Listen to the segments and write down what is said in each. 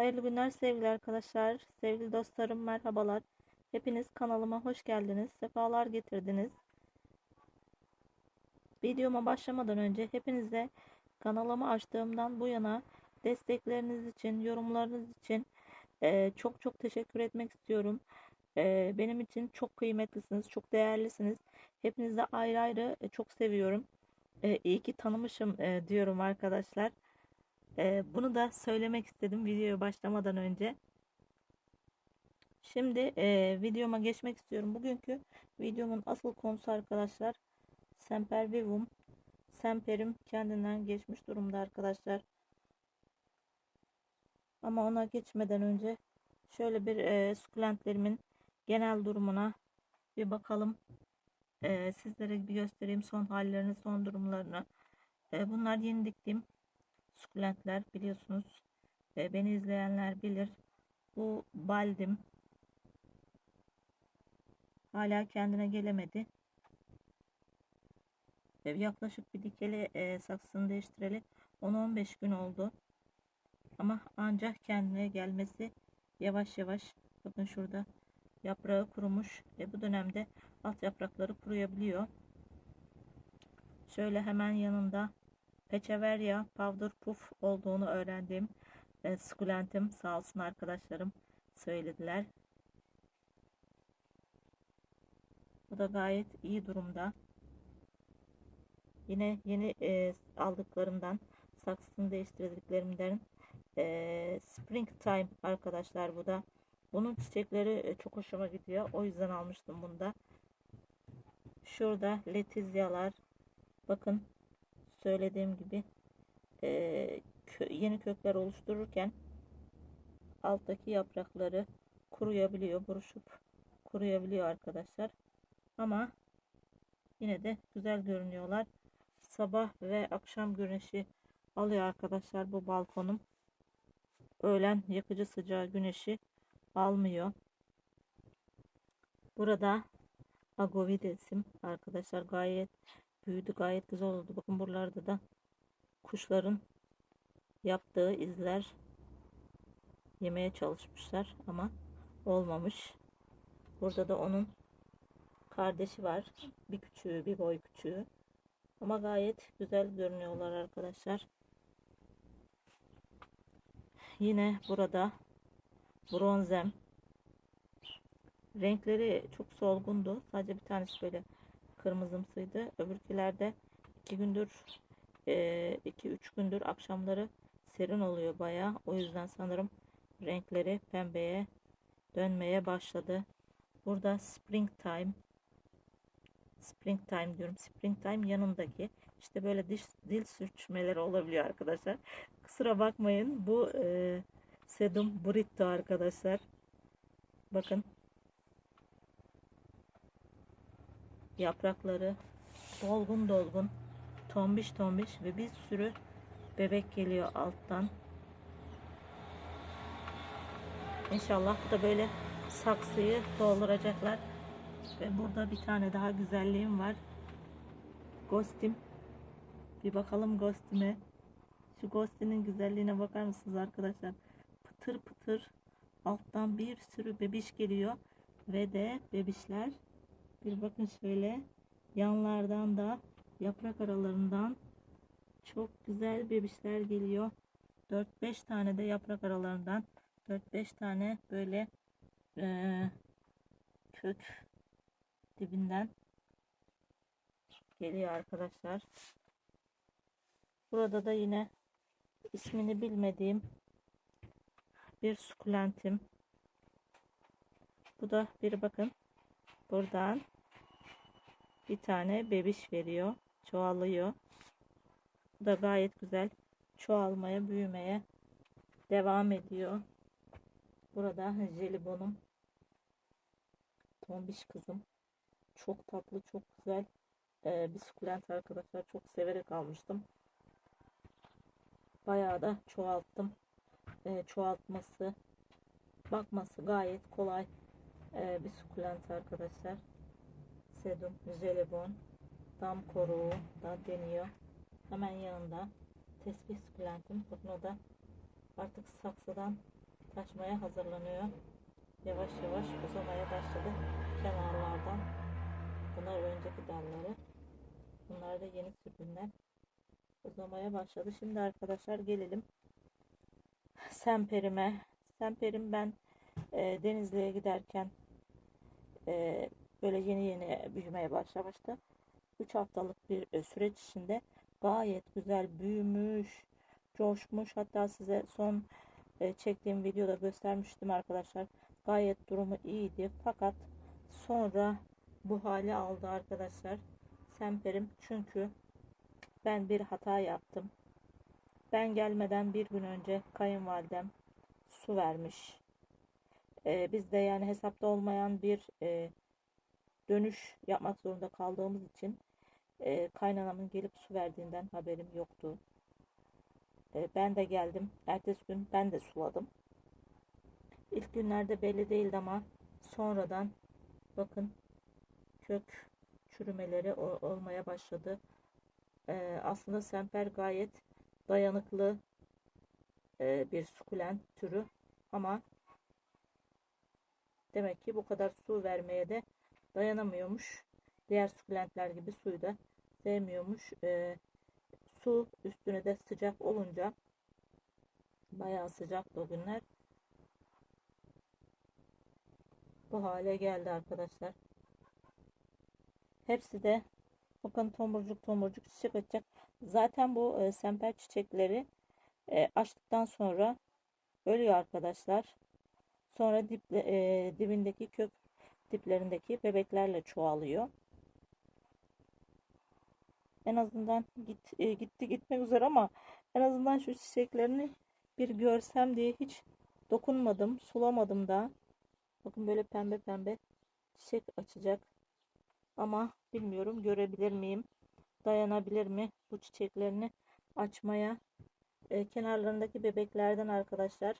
Hayırlı günler sevgili arkadaşlar, sevgili dostlarım merhabalar. Hepiniz kanalıma hoş geldiniz, sefalar getirdiniz. Videoma başlamadan önce hepinize kanalımı açtığımdan bu yana destekleriniz için, yorumlarınız için eee, çok çok teşekkür etmek istiyorum. Eee, benim için çok kıymetlisiniz, çok değerlisiniz. Hepinizi ayrı ayrı e, çok seviyorum. Eee iyi ki tanımışım eee, diyorum arkadaşlar. Ee, bunu da söylemek istedim videoya başlamadan önce. Şimdi e, videoma geçmek istiyorum. Bugünkü videomun asıl konusu arkadaşlar Semper Vivum. Semperim kendinden geçmiş durumda arkadaşlar. Ama ona geçmeden önce şöyle bir e, sukulentlerimin genel durumuna bir bakalım. E, sizlere bir göstereyim son hallerini, son durumlarını. E, bunlar yeni diktiğim sukulentler biliyorsunuz. E, beni izleyenler bilir. Bu baldim. Hala kendine gelemedi. E, yaklaşık bir dikeli e, saksısını değiştireli 10-15 gün oldu. Ama ancak kendine gelmesi yavaş yavaş. Bakın şurada yaprağı kurumuş. E, bu dönemde alt yaprakları kuruyabiliyor. Şöyle hemen yanında Peçeverya Powder Puff olduğunu öğrendiğim e, sukulentim sağ olsun arkadaşlarım söylediler. Bu da gayet iyi durumda. Yine yeni e, aldıklarımdan saksısını değiştirdiklerimden e, Springtime arkadaşlar bu da. Bunun çiçekleri e, çok hoşuma gidiyor. O yüzden almıştım bunu da. Şurada letizyalar. Bakın söylediğim gibi e, kö yeni kökler oluştururken alttaki yaprakları kuruyabiliyor, buruşup kuruyabiliyor arkadaşlar. Ama yine de güzel görünüyorlar. Sabah ve akşam güneşi alıyor arkadaşlar bu balkonum. Öğlen yakıcı sıcağı güneşi almıyor. Burada agovidesim arkadaşlar gayet büyüdü gayet güzel oldu. Bakın buralarda da kuşların yaptığı izler yemeye çalışmışlar ama olmamış. Burada da onun kardeşi var. Bir küçüğü, bir boy küçüğü. Ama gayet güzel görünüyorlar arkadaşlar. Yine burada bronzem. Renkleri çok solgundu. Sadece bir tanesi böyle kırmızımsıydı. Öbürkülerde iki gündür 2-3 gündür akşamları serin oluyor baya. O yüzden sanırım renkleri pembeye dönmeye başladı. Burada Springtime Springtime diyorum. Springtime yanındaki işte böyle diş, dil sürçmeleri olabiliyor arkadaşlar. Kusura bakmayın. Bu e, Sedum Burrito arkadaşlar. Bakın yaprakları dolgun dolgun tombiş tombiş ve bir sürü bebek geliyor alttan. İnşallah bu da böyle saksıyı dolduracaklar. Ve burada bir tane daha güzelliğim var. Ghostim. Bir bakalım Ghostime. Şu Ghostim'in güzelliğine bakar mısınız arkadaşlar? Pıtır pıtır alttan bir sürü bebiş geliyor. Ve de bebişler bir bakın şöyle yanlardan da yaprak aralarından çok güzel bebişler geliyor. 4-5 tane de yaprak aralarından 4-5 tane böyle e, kök dibinden geliyor arkadaşlar. Burada da yine ismini bilmediğim bir sukulentim. Bu da bir bakın buradan bir tane bebiş veriyor. Çoğalıyor. Bu da gayet güzel çoğalmaya, büyümeye devam ediyor. Burada jelibonum. Tombiş kızım. Çok tatlı, çok güzel ee, bir sukulent arkadaşlar. Çok severek almıştım. Bayağı da çoğalttım. Ee, çoğaltması, bakması gayet kolay ee, bir sukulent arkadaşlar sedum, jelibon, dam koruğu da deniyor. Hemen yanında tesbih sukulentim. Da artık saksıdan taşmaya hazırlanıyor. Yavaş yavaş uzamaya başladı kenarlardan. Bunlar önceki dalları. Bunlar da yeni sürgünler. Uzamaya başladı. Şimdi arkadaşlar gelelim semperime. Semperim ben e, Denizli'ye giderken e, böyle yeni yeni büyümeye başlamıştı. 3 haftalık bir e, süreç içinde gayet güzel büyümüş, coşmuş. Hatta size son e, çektiğim videoda göstermiştim arkadaşlar. Gayet durumu iyiydi. Fakat sonra bu hali aldı arkadaşlar. Semperim çünkü ben bir hata yaptım. Ben gelmeden bir gün önce kayınvalidem su vermiş. Ee, biz de yani hesapta olmayan bir e, dönüş yapmak zorunda kaldığımız için e, kaynanamın gelip su verdiğinden haberim yoktu. E, ben de geldim. Ertesi gün ben de suladım. İlk günlerde belli değildi ama sonradan bakın kök çürümeleri olmaya başladı. E, aslında semper gayet dayanıklı e, bir sukulent türü ama demek ki bu kadar su vermeye de dayanamıyormuş. Diğer sukulentler gibi suyu da sevmiyormuş. E, su üstüne de sıcak olunca bayağı sıcaktı o günler. Bu hale geldi arkadaşlar. Hepsi de bakın tomurcuk tomurcuk çiçek açacak. Zaten bu e, semper çiçekleri e, açtıktan sonra ölüyor arkadaşlar. Sonra dip, e, dibindeki kök diplerindeki bebeklerle çoğalıyor. En azından git, e, gitti gitmek üzere ama en azından şu çiçeklerini bir görsem diye hiç dokunmadım, sulamadım da. Bakın böyle pembe pembe çiçek açacak. Ama bilmiyorum görebilir miyim? Dayanabilir mi bu çiçeklerini açmaya? E, kenarlarındaki bebeklerden arkadaşlar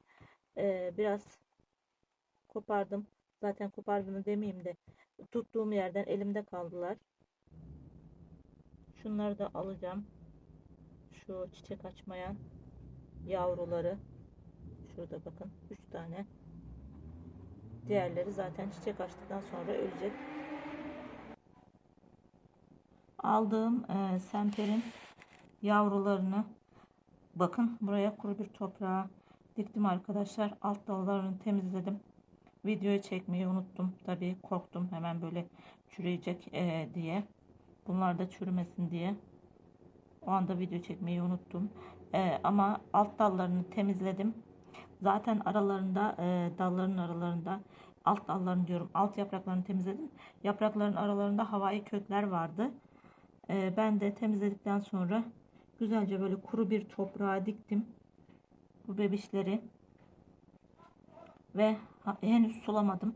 e, biraz kopardım. Zaten kopardım demeyeyim de tuttuğum yerden elimde kaldılar. Şunları da alacağım. Şu çiçek açmayan yavruları. Şurada bakın 3 tane. Diğerleri zaten çiçek açtıktan sonra ölecek. Aldığım e, semperin yavrularını bakın buraya kuru bir toprağa diktim arkadaşlar. Alt dallarını temizledim. Videoyu çekmeyi unuttum. Tabii korktum hemen böyle çürüyecek e, diye. Bunlar da çürümesin diye. O anda video çekmeyi unuttum. E, ama alt dallarını temizledim. Zaten aralarında e, dalların aralarında alt dallarını diyorum alt yapraklarını temizledim. Yaprakların aralarında havai kökler vardı. E, ben de temizledikten sonra güzelce böyle kuru bir toprağa diktim. Bu bebişleri ve ha- henüz sulamadım.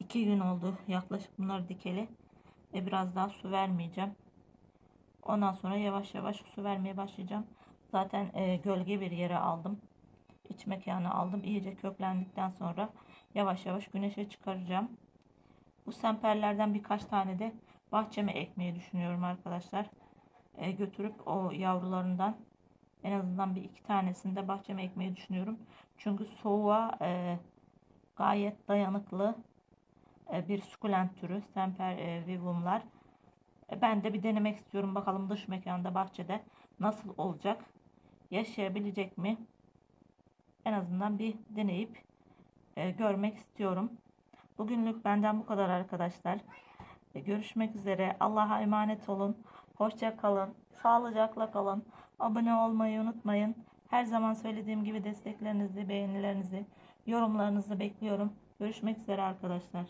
İki gün oldu yaklaşık bunları dikeli. Ve biraz daha su vermeyeceğim. Ondan sonra yavaş yavaş su vermeye başlayacağım. Zaten e, gölge bir yere aldım. İç mekanı aldım. İyice köklendikten sonra yavaş yavaş güneşe çıkaracağım. Bu semperlerden birkaç tane de bahçeme ekmeyi düşünüyorum arkadaşlar. E, götürüp o yavrularından en azından bir iki tanesini de bahçeme ekmeyi düşünüyorum. Çünkü soğuğa e, gayet dayanıklı e, bir sukulent türü semper e, vivumlar. E, ben de bir denemek istiyorum. Bakalım dış mekanda bahçede nasıl olacak? Yaşayabilecek mi? En azından bir deneyip görmek istiyorum. Bugünlük benden bu kadar arkadaşlar. Görüşmek üzere. Allah'a emanet olun. Hoşça kalın. Sağlıcakla kalın. Abone olmayı unutmayın. Her zaman söylediğim gibi desteklerinizi, beğenilerinizi, yorumlarınızı bekliyorum. Görüşmek üzere arkadaşlar.